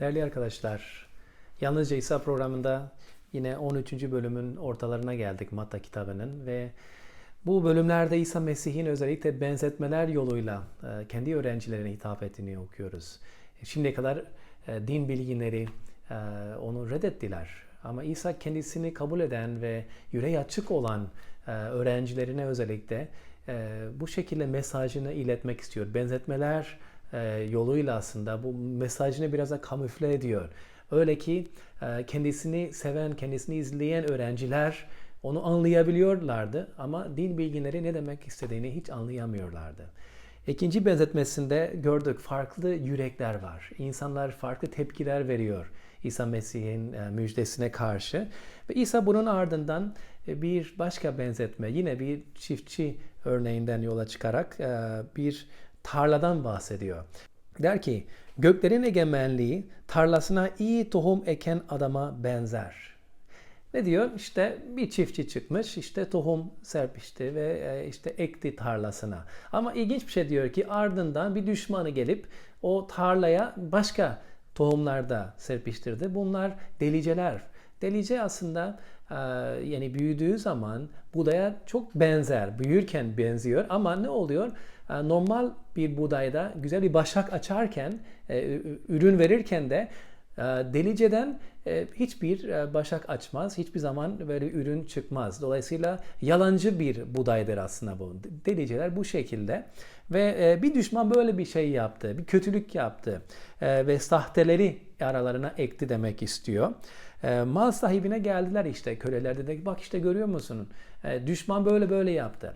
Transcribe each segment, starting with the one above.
Değerli arkadaşlar, Yalnızca İsa programında yine 13. bölümün ortalarına geldik Matta kitabının ve bu bölümlerde İsa Mesih'in özellikle benzetmeler yoluyla e, kendi öğrencilerine hitap ettiğini okuyoruz. Şimdiye kadar e, din bilginleri e, onu reddettiler. Ama İsa kendisini kabul eden ve yüreği açık olan öğrencilerine özellikle bu şekilde mesajını iletmek istiyor. Benzetmeler yoluyla aslında bu mesajını biraz da kamufle ediyor. Öyle ki e, kendisini seven, kendisini izleyen öğrenciler onu anlayabiliyorlardı ama din bilginleri ne demek istediğini hiç anlayamıyorlardı. İkinci benzetmesinde gördük farklı yürekler var. İnsanlar farklı tepkiler veriyor İsa Mesih'in e, müjdesine karşı. Ve İsa bunun ardından e, bir başka benzetme, yine bir çiftçi örneğinden yola çıkarak bir tarladan bahsediyor. Der ki, göklerin egemenliği tarlasına iyi tohum eken adama benzer. Ne diyor? İşte bir çiftçi çıkmış, işte tohum serpişti ve e, işte ekti tarlasına. Ama ilginç bir şey diyor ki ardından bir düşmanı gelip o tarlaya başka tohumlar da serpiştirdi. Bunlar deliceler. Delice aslında e, yani büyüdüğü zaman budaya çok benzer, büyürken benziyor ama ne oluyor? E, normal bir budayda güzel bir başak açarken, e, ürün verirken de e, deliceden hiçbir başak açmaz, hiçbir zaman böyle ürün çıkmaz. Dolayısıyla yalancı bir budaydır aslında bu. Deliceler bu şekilde. Ve bir düşman böyle bir şey yaptı, bir kötülük yaptı ve sahteleri aralarına ekti demek istiyor. Mal sahibine geldiler işte köleler dedi bak işte görüyor musun? Düşman böyle böyle yaptı.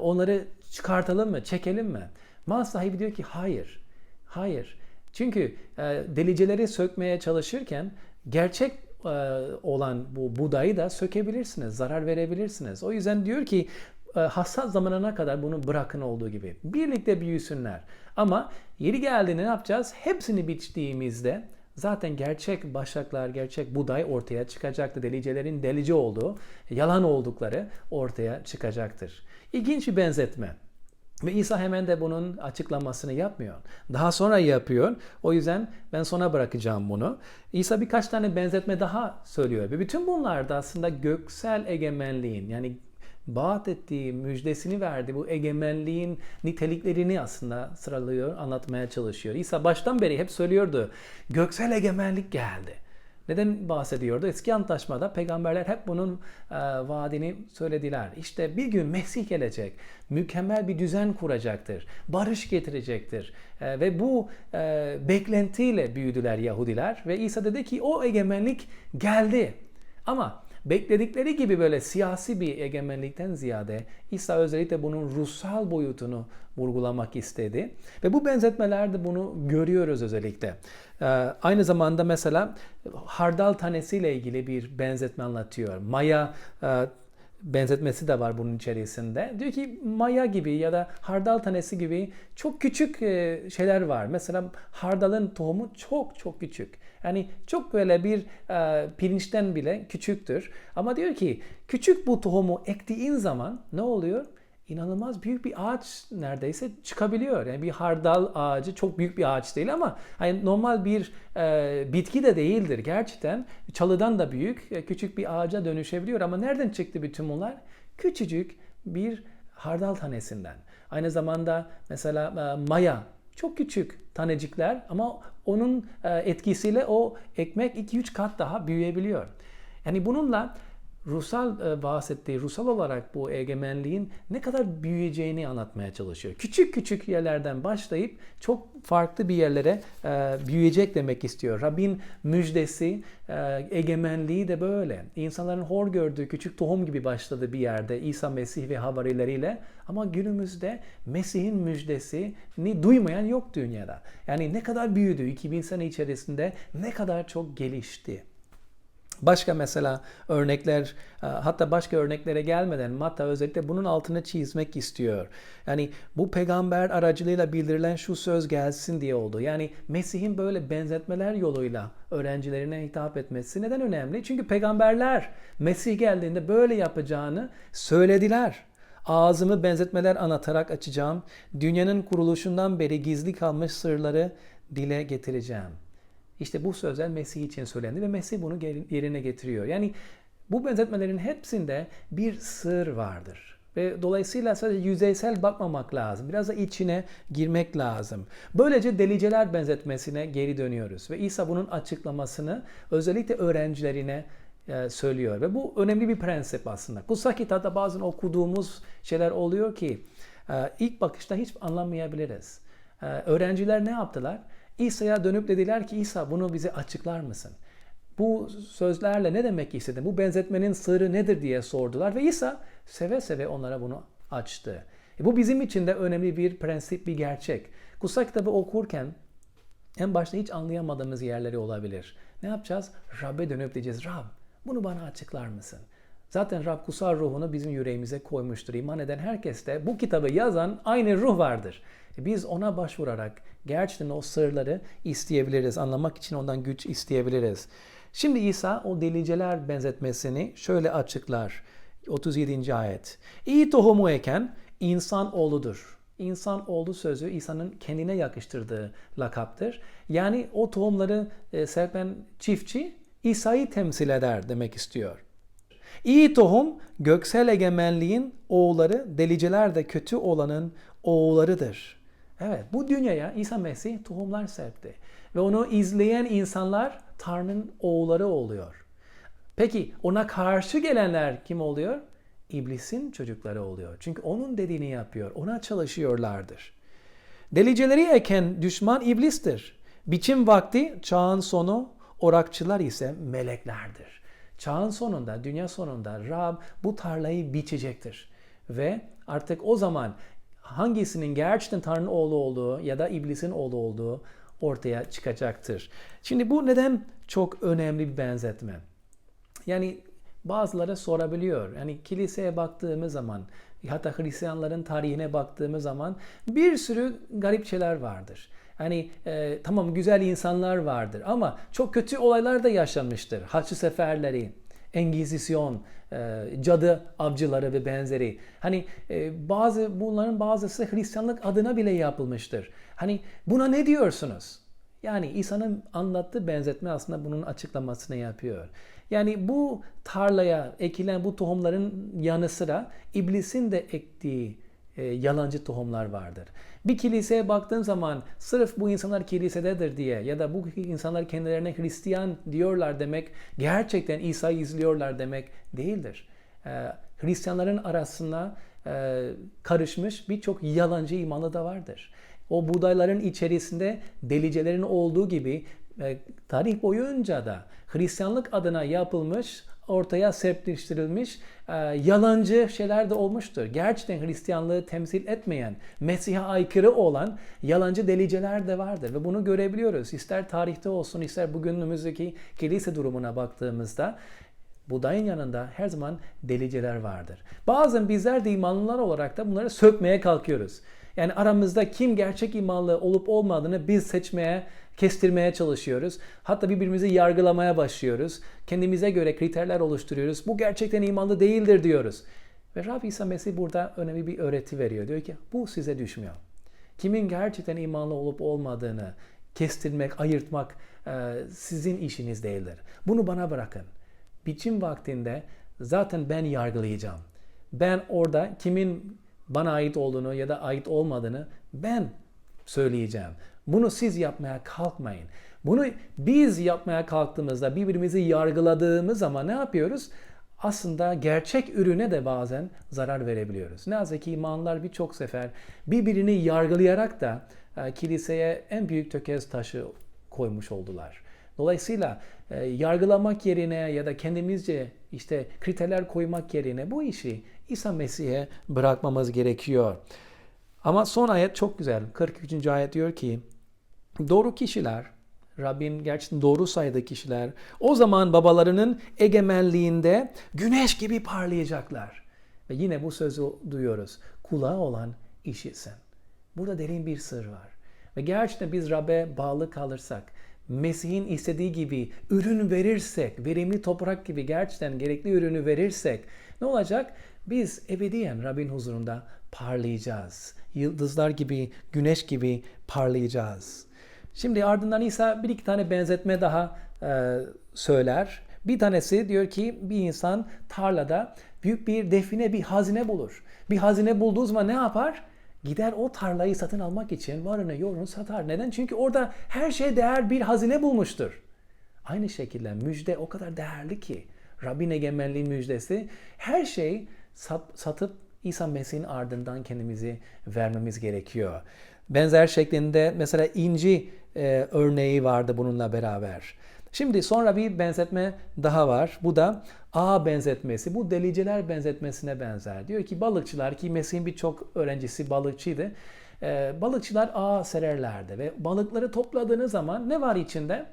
Onları çıkartalım mı, çekelim mi? Mal sahibi diyor ki hayır, hayır. Çünkü e, deliceleri sökmeye çalışırken gerçek e, olan bu budayı da sökebilirsiniz, zarar verebilirsiniz. O yüzden diyor ki e, hassas zamanına kadar bunu bırakın olduğu gibi. Birlikte büyüsünler. Ama yeri geldiğinde ne yapacağız? Hepsini biçtiğimizde zaten gerçek başaklar, gerçek buday ortaya çıkacaktır. Delicelerin delici olduğu, yalan oldukları ortaya çıkacaktır. İlginç bir benzetme. Ve İsa hemen de bunun açıklamasını yapmıyor. Daha sonra yapıyor. O yüzden ben sona bırakacağım bunu. İsa birkaç tane benzetme daha söylüyor. Ve bütün bunlar da aslında göksel egemenliğin yani vaat ettiği, müjdesini verdi. Bu egemenliğin niteliklerini aslında sıralıyor, anlatmaya çalışıyor. İsa baştan beri hep söylüyordu. Göksel egemenlik geldi. Neden bahsediyordu? Eski antlaşmada peygamberler hep bunun e, vaadini söylediler. İşte bir gün Mesih gelecek, mükemmel bir düzen kuracaktır, barış getirecektir. E, ve bu e, beklentiyle büyüdüler Yahudiler ve İsa dedi ki o egemenlik geldi. Ama bekledikleri gibi böyle siyasi bir egemenlikten ziyade İsa özellikle bunun ruhsal boyutunu vurgulamak istedi. Ve bu benzetmelerde bunu görüyoruz özellikle. Ee, aynı zamanda mesela hardal tanesiyle ilgili bir benzetme anlatıyor. Maya e, benzetmesi de var bunun içerisinde. Diyor ki maya gibi ya da hardal tanesi gibi çok küçük e, şeyler var. Mesela hardalın tohumu çok çok küçük. Yani çok böyle bir e, pirinçten bile küçüktür. Ama diyor ki küçük bu tohumu ektiğin zaman ne oluyor? İnanılmaz büyük bir ağaç neredeyse çıkabiliyor. Yani bir hardal ağacı çok büyük bir ağaç değil ama hani normal bir e, bitki de değildir gerçekten. Çalıdan da büyük, e, küçük bir ağaca dönüşebiliyor ama nereden çıktı bütün bunlar? Küçücük bir hardal tanesinden. Aynı zamanda mesela e, maya çok küçük tanecikler ama onun e, etkisiyle o ekmek 2-3 kat daha büyüyebiliyor. Yani bununla ruhsal e, bahsettiği, ruhsal olarak bu egemenliğin ne kadar büyüyeceğini anlatmaya çalışıyor. Küçük küçük yerlerden başlayıp çok farklı bir yerlere e, büyüyecek demek istiyor. Rabbin müjdesi, e, egemenliği de böyle. İnsanların hor gördüğü küçük tohum gibi başladı bir yerde İsa Mesih ve havarileriyle. Ama günümüzde Mesih'in müjdesini duymayan yok dünyada. Yani ne kadar büyüdü 2000 sene içerisinde ne kadar çok gelişti. Başka mesela örnekler e, hatta başka örneklere gelmeden Matta özellikle bunun altını çizmek istiyor. Yani bu peygamber aracılığıyla bildirilen şu söz gelsin diye oldu. Yani Mesih'in böyle benzetmeler yoluyla öğrencilerine hitap etmesi neden önemli? Çünkü peygamberler Mesih geldiğinde böyle yapacağını söylediler. Ağzımı benzetmeler anlatarak açacağım. Dünyanın kuruluşundan beri gizli kalmış sırları dile getireceğim. İşte bu sözler Mesih için söylendi ve Mesih bunu yerine getiriyor. Yani bu benzetmelerin hepsinde bir sır vardır. Ve dolayısıyla sadece yüzeysel bakmamak lazım. Biraz da içine girmek lazım. Böylece deliceler benzetmesine geri dönüyoruz. Ve İsa bunun açıklamasını özellikle öğrencilerine e, söylüyor. Ve bu önemli bir prensip aslında. Kutsal kitapta bazen okuduğumuz şeyler oluyor ki e, ilk bakışta hiç anlamayabiliriz. E, Öğrenciler ne yaptılar? İsa'ya dönüp dediler ki İsa bunu bize açıklar mısın? Bu sözlerle ne demek istedin? Bu benzetmenin sırrı nedir diye sordular ve İsa seve seve onlara bunu açtı. E bu bizim için de önemli bir prensip, bir gerçek. Kutsal kitabı okurken en başta hiç anlayamadığımız yerleri olabilir. Ne yapacağız? Rab'be dönüp diyeceğiz. Rab bunu bana açıklar mısın? Zaten Rab kutsal ruhunu bizim yüreğimize koymuştur. İman eden herkeste bu kitabı yazan aynı ruh vardır. E Biz ona başvurarak gerçekten o sırları isteyebiliriz. Anlamak için ondan güç isteyebiliriz. Şimdi İsa o deliceler benzetmesini şöyle açıklar. 37. ayet. İyi tohumu eken insan oğludur. İnsan oğlu sözü İsa'nın kendine yakıştırdığı lakaptır. Yani o tohumları e, serpen çiftçi İsa'yı temsil eder demek istiyor. İyi tohum göksel egemenliğin oğulları, deliceler de kötü olanın oğullarıdır. Evet bu dünyaya İsa Mesih tohumlar serpti. Ve onu izleyen insanlar Tanrı'nın oğulları oluyor. Peki ona karşı gelenler kim oluyor? İblisin çocukları oluyor. Çünkü onun dediğini yapıyor. Ona çalışıyorlardır. Deliceleri eken düşman iblistir. Biçim vakti çağın sonu, orakçılar ise meleklerdir. Çağın sonunda, dünya sonunda Rab bu tarlayı biçecektir. Ve artık o zaman hangisinin gerçekten Tanrı'nın oğlu olduğu ya da iblisin oğlu olduğu ortaya çıkacaktır. Şimdi bu neden çok önemli bir benzetme? Yani bazıları sorabiliyor. Yani kiliseye baktığımız zaman hatta Hristiyanların tarihine baktığımız zaman bir sürü garip şeyler vardır. Hani e, tamam güzel insanlar vardır ama çok kötü olaylar da yaşanmıştır. Haçlı seferleri, Engizisyon, e, cadı avcıları ve benzeri. Hani e, bazı bunların bazısı Hristiyanlık adına bile yapılmıştır. Hani buna ne diyorsunuz? Yani İsa'nın anlattığı benzetme aslında bunun açıklamasını yapıyor. Yani bu tarlaya ekilen bu tohumların yanı sıra iblisin de ektiği e, yalancı tohumlar vardır. Bir kiliseye baktığın zaman sırf bu insanlar kilisededir diye ya da bu insanlar kendilerine Hristiyan diyorlar demek gerçekten İsa'yı izliyorlar demek değildir. E, Hristiyanların arasında e, karışmış birçok yalancı imanı da vardır. O buğdayların içerisinde delicelerin olduğu gibi tarih boyunca da Hristiyanlık adına yapılmış, ortaya serpiştirilmiş e, yalancı şeyler de olmuştur. Gerçekten Hristiyanlığı temsil etmeyen, Mesih'e aykırı olan yalancı deliceler de vardır ve bunu görebiliyoruz. İster tarihte olsun, ister bugünümüzdeki kilise durumuna baktığımızda Budayın yanında her zaman deliceler vardır. Bazen bizler de imanlılar olarak da bunları sökmeye kalkıyoruz. Yani aramızda kim gerçek imanlı olup olmadığını biz seçmeye, kestirmeye çalışıyoruz. Hatta birbirimizi yargılamaya başlıyoruz. Kendimize göre kriterler oluşturuyoruz. Bu gerçekten imanlı değildir diyoruz. Ve Rabbi İsa Mesih burada önemli bir öğreti veriyor. Diyor ki bu size düşmüyor. Kimin gerçekten imanlı olup olmadığını kestirmek, ayırtmak e, sizin işiniz değildir. Bunu bana bırakın. Biçim vaktinde zaten ben yargılayacağım. Ben orada kimin bana ait olduğunu ya da ait olmadığını ben söyleyeceğim. Bunu siz yapmaya kalkmayın. Bunu biz yapmaya kalktığımızda birbirimizi yargıladığımız zaman ne yapıyoruz? Aslında gerçek ürüne de bazen zarar verebiliyoruz. Ne yazık ki imanlar birçok sefer birbirini yargılayarak da e, kiliseye en büyük tökez taşı koymuş oldular. Dolayısıyla e, yargılamak yerine ya da kendimizce işte kriterler koymak yerine bu işi İsa Mesih'e bırakmamız gerekiyor. Ama son ayet çok güzel. 43. ayet diyor ki doğru kişiler Rabbin gerçekten doğru sayıda kişiler o zaman babalarının egemenliğinde güneş gibi parlayacaklar. Ve yine bu sözü duyuyoruz. Kulağı olan işitsin. Burada derin bir sır var. Ve gerçekten biz Rab'be bağlı kalırsak, Mesih'in istediği gibi ürün verirsek, verimli toprak gibi gerçekten gerekli ürünü verirsek ne olacak? Biz ebediyen Rabbin huzurunda parlayacağız. Yıldızlar gibi, güneş gibi parlayacağız. Şimdi ardından İsa bir iki tane benzetme daha e, söyler. Bir tanesi diyor ki bir insan tarlada büyük bir define, bir hazine bulur. Bir hazine bulduğu zaman ne yapar? Gider o tarlayı satın almak için varını yoğunu satar. Neden? Çünkü orada her şey değer bir hazine bulmuştur. Aynı şekilde müjde o kadar değerli ki Rabbin egemenliği müjdesi her şey sat- satıp İsa Mesih'in ardından kendimizi vermemiz gerekiyor. Benzer şeklinde mesela inci e, örneği vardı bununla beraber. Şimdi sonra bir benzetme daha var. Bu da ağ benzetmesi. Bu deliciler benzetmesine benzer. Diyor ki balıkçılar ki Mesih'in birçok öğrencisi balıkçıydı. E, balıkçılar ağ sererlerdi ve balıkları topladığınız zaman ne var içinde?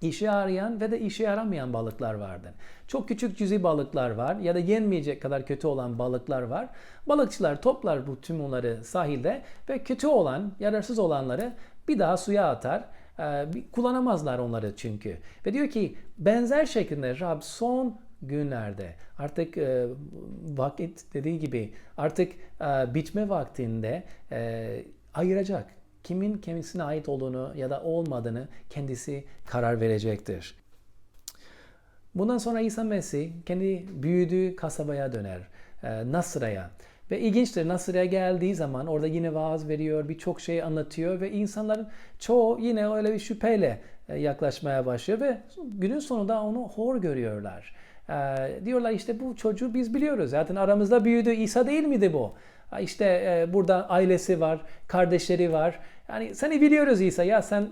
İşe yarayan ve de işe yaramayan balıklar vardı. Çok küçük cüzi balıklar var ya da yenmeyecek kadar kötü olan balıklar var. Balıkçılar toplar bu tüm onları sahilde ve kötü olan, yararsız olanları bir daha suya atar. Ee, kullanamazlar onları çünkü. Ve diyor ki benzer şekilde Rab son günlerde artık e, vakit dediği gibi artık e, bitme vaktinde e, ayıracak kimin kendisine ait olduğunu ya da olmadığını kendisi karar verecektir. Bundan sonra İsa Mesih kendi büyüdüğü kasabaya döner, e, Nasıra'ya. Ve ilginçtir Nasıra'ya geldiği zaman orada yine vaaz veriyor, birçok şey anlatıyor ve insanların çoğu yine öyle bir şüpheyle e, yaklaşmaya başlıyor ve günün sonunda onu hor görüyorlar. E, diyorlar işte bu çocuğu biz biliyoruz. Zaten aramızda büyüdü. İsa değil miydi bu? İşte e, burada ailesi var, kardeşleri var. Yani seni biliyoruz İsa ya sen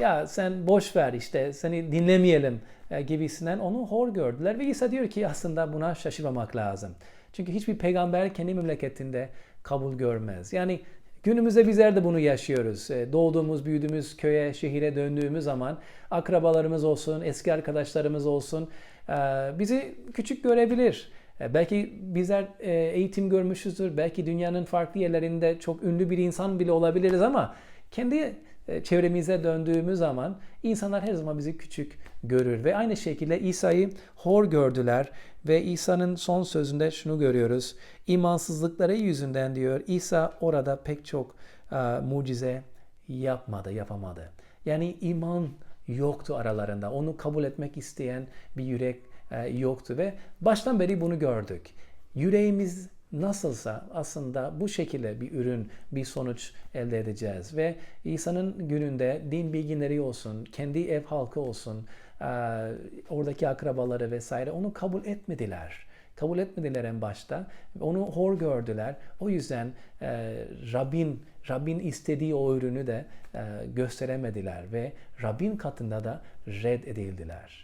ya sen boş ver işte seni dinlemeyelim e, gibisinden onu hor gördüler ve İsa diyor ki aslında buna şaşırmamak lazım. Çünkü hiçbir peygamber kendi memleketinde kabul görmez. Yani günümüzde bizler de bunu yaşıyoruz. E, Doğduğumuz, büyüdüğümüz köye, şehire döndüğümüz zaman akrabalarımız olsun, eski arkadaşlarımız olsun e, bizi küçük görebilir. Belki bizler eğitim görmüşüzdür. Belki dünyanın farklı yerlerinde çok ünlü bir insan bile olabiliriz ama kendi çevremize döndüğümüz zaman insanlar her zaman bizi küçük görür ve aynı şekilde İsa'yı hor gördüler ve İsa'nın son sözünde şunu görüyoruz. İmansızlıkları yüzünden diyor İsa orada pek çok e, mucize yapmadı, yapamadı. Yani iman yoktu aralarında. Onu kabul etmek isteyen bir yürek e, yoktu ve baştan beri bunu gördük. Yüreğimiz nasılsa aslında bu şekilde bir ürün, bir sonuç elde edeceğiz. Ve İsa'nın gününde din bilginleri olsun, kendi ev halkı olsun, oradaki akrabaları vesaire onu kabul etmediler. Kabul etmediler en başta. Onu hor gördüler. O yüzden e, Rabbin Rabbin istediği o ürünü de e, gösteremediler ve Rabbin katında da red edildiler.